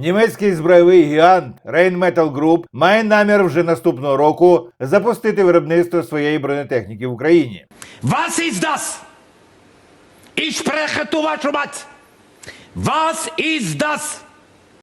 Німецький збройовий гігант Rheinmetall Group має намір вже наступного року запустити виробництво своєї бронетехніки в Україні. Was ist das? Ich spreche вашу мать. Was ist das?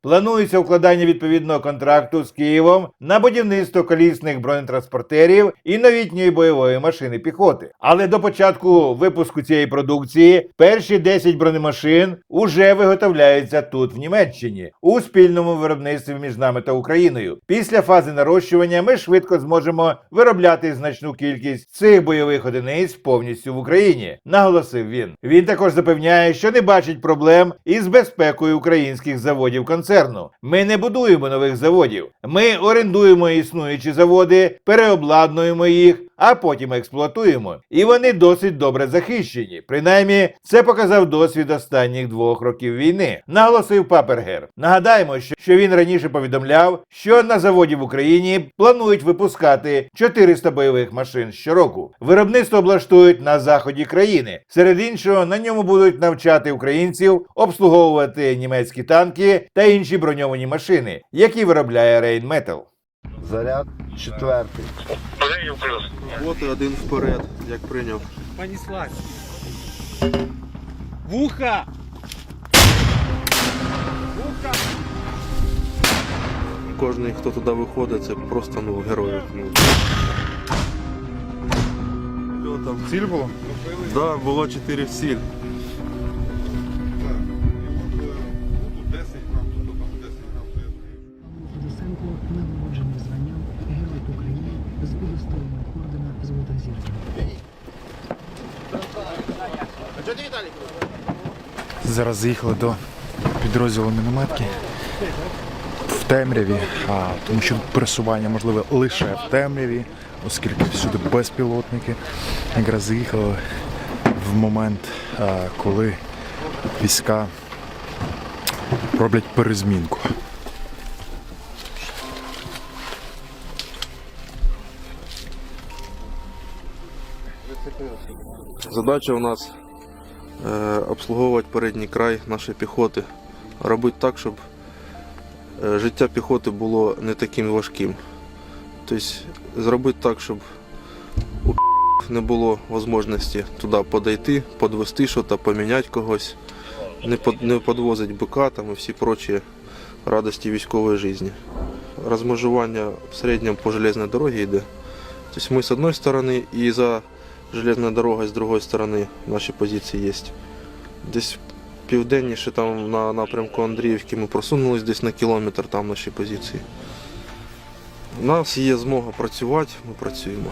Планується укладання відповідного контракту з Києвом на будівництво колісних бронетранспортерів і новітньої бойової машини піхоти. Але до початку випуску цієї продукції перші 10 бронемашин уже виготовляються тут, в Німеччині, у спільному виробництві між нами та Україною. Після фази нарощування ми швидко зможемо виробляти значну кількість цих бойових одиниць повністю в Україні, наголосив він. Він також запевняє, що не бачить проблем із безпекою українських заводів концерну. Ми не будуємо нових заводів. Ми орендуємо існуючі заводи, переобладнуємо їх, а потім експлуатуємо. І вони досить добре захищені. Принаймні, це показав досвід останніх двох років війни, наголосив Папергер. Нагадаємо, що він раніше повідомляв, що на заводі в Україні планують випускати 400 бойових машин щороку. Виробництво облаштують на заході країни. Серед іншого, на ньому будуть навчати українців обслуговувати німецькі танки та інші броньовані машини, які виробляє Rheinmetall. Заряд четвертий. Прийняв. От і один вперед, як прийняв. Понеслась. Вуха! Вуха! Кожний, хто туди виходить, це просто ну, герої. Ну. Там? Ціль було? Да, було 4 в сіль. Удостоєнням ордена Золота зірка. Зараз заїхали до підрозділу мінометки в темряві, а, тому що пересування можливе лише в темряві, оскільки всюди безпілотники. Якраз заїхали в момент, а, коли війська роблять перезмінку. Задача у нас е, обслуговувати передній край нашої піхоти. Робити так, щоб е, життя піхоти було не таким важким. Тобто зробити так, щоб у не було можливості туди подойти, підвести щось, поміняти когось, не, не підвозити бика там і всі прочі радості військової житті. Розмежування в середньому по железній дорогі йде. Тобто ми з одної сторони і за железна дорога з другої сторони наші позиції є. Десь південніше там на напрямку Андріївки ми просунулись десь на кілометр там наші позиції. У нас є змога працювати, ми працюємо.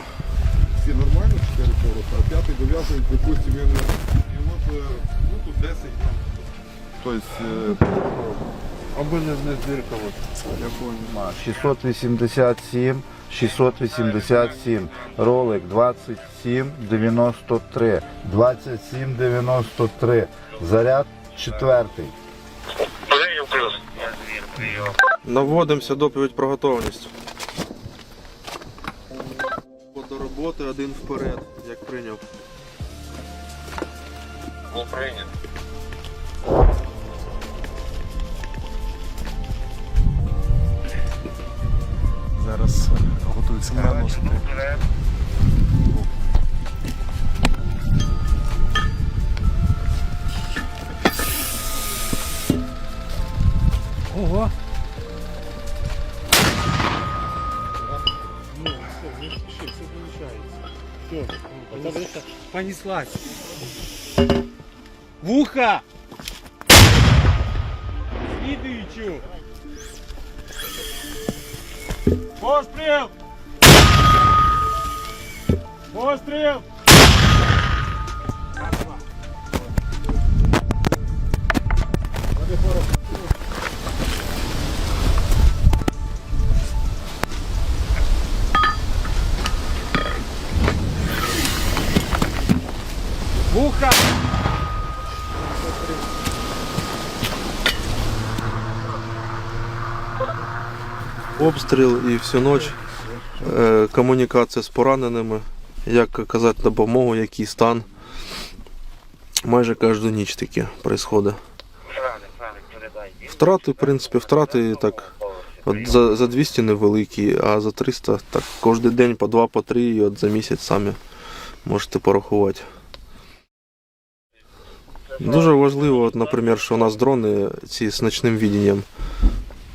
всі нормально, 4 порота, а п'ятий дов'язують, припустимо, він. І от ну, тут 10 там. Тобто, е, аби не, не здиркало. Я понимаю. 687, 687. Ролик 2793. 2793. Заряд четвертий. Прийняв. Наводимося доповідь про готовність. До роботи один вперед, як прийняв. Був прийнят. Цена может быть. Ого! Ну, все, не спеши, все получается. Все, потому что понеслась. В ухо! Следующую! Можешь прям! Постріл! Вуха! Обстріл і всю ніч е, комунікація з пораненими, як казати допомогу, який стан. Майже кожну ніч таке відбувається. Втрати, в принципі, втрати так. От за, за 200 невеликі, а за 300 так кожен день по 2 по 3 і от за місяць самі можете порахувати. Дуже важливо, от, наприклад, що у нас дрони ці з ночним відінням.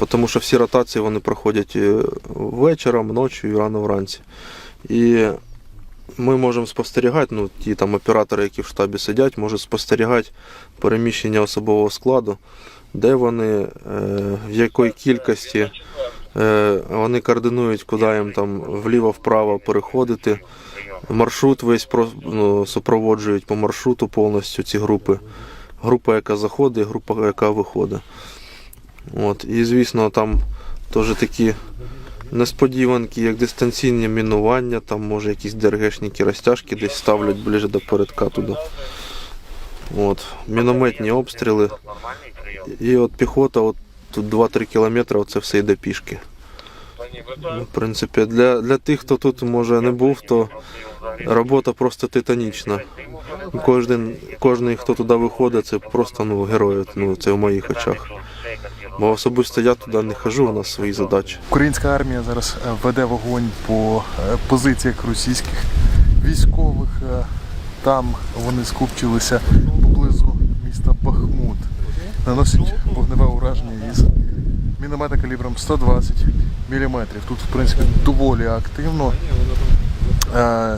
Тому що всі ротації вони проходять е, вечором, ночі і рано вранці. І ми можемо спостерігати, ну, ті там оператори, які в штабі сидять, можуть спостерігати переміщення особового складу, де вони, е, в якої кількості е, вони координують, куди їм там вліво-вправо переходити. Маршрут весь ну, супроводжують по маршруту повністю ці групи. Група, яка заходить, група, яка виходить. От. І звісно, там теж такі несподіванки, як дистанційне мінування, там може якісь ДРГшники розтяжки десь ставлять ближче до передка туди. От. Мінометні обстріли. І от піхота, от тут 2-3 кілометри, це все йде пішки. Ну, В принципі, для, для тих, хто тут може не був, то робота просто титанічна. Кожен, кожен, хто туди виходить, це просто ну, герой, ну, це в моїх очах. Бо особисто я туди не хожу, у нас свої задачі. Українська армія зараз е, веде вогонь по е, позиціях російських військових. Е, Там вони скупчилися поблизу міста Бахмут. Наносять вогневе ураження із міномета калібром 120 мм. Тут, в принципі, доволі активно.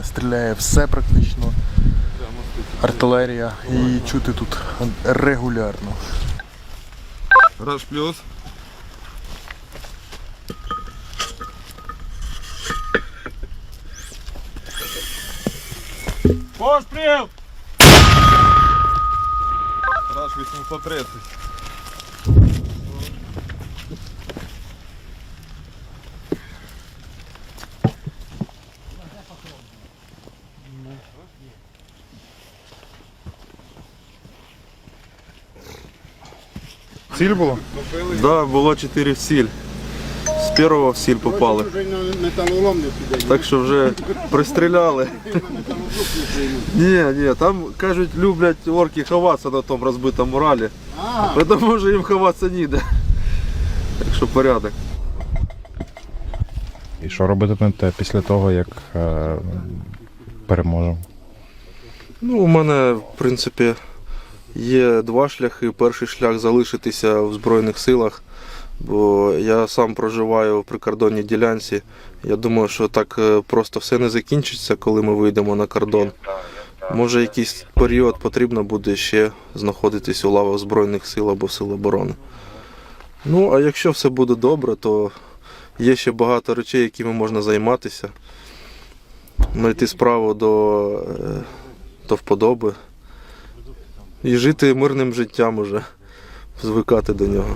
Стріляє все практично. Артилерія і чути тут регулярно. Раш плюс. Постріл! Раш 830. Ціль було? Да, було 4 в сіль. З першого в сіль попали. Так що вже пристріляли. Ні, ні, там кажуть, люблять орки ховатися на тому розбитому ралі. Тому що їм ховатися ніде. Так що порядок. І що робитимете після того, як е, переможемо? Ну, у мене, в принципі, є два шляхи. Перший шлях залишитися в Збройних силах, бо я сам проживаю в прикордонній ділянці. Я думаю, що так е, просто все не закінчиться, коли ми вийдемо на кордон. Може, якийсь період потрібно буде ще знаходитись у лавах Збройних сил або Сил оборони. Ну, а якщо все буде добре, то є ще багато речей, якими можна займатися. Знайти справу до, е, до вподоби. І жити мирним життям уже, звикати до нього.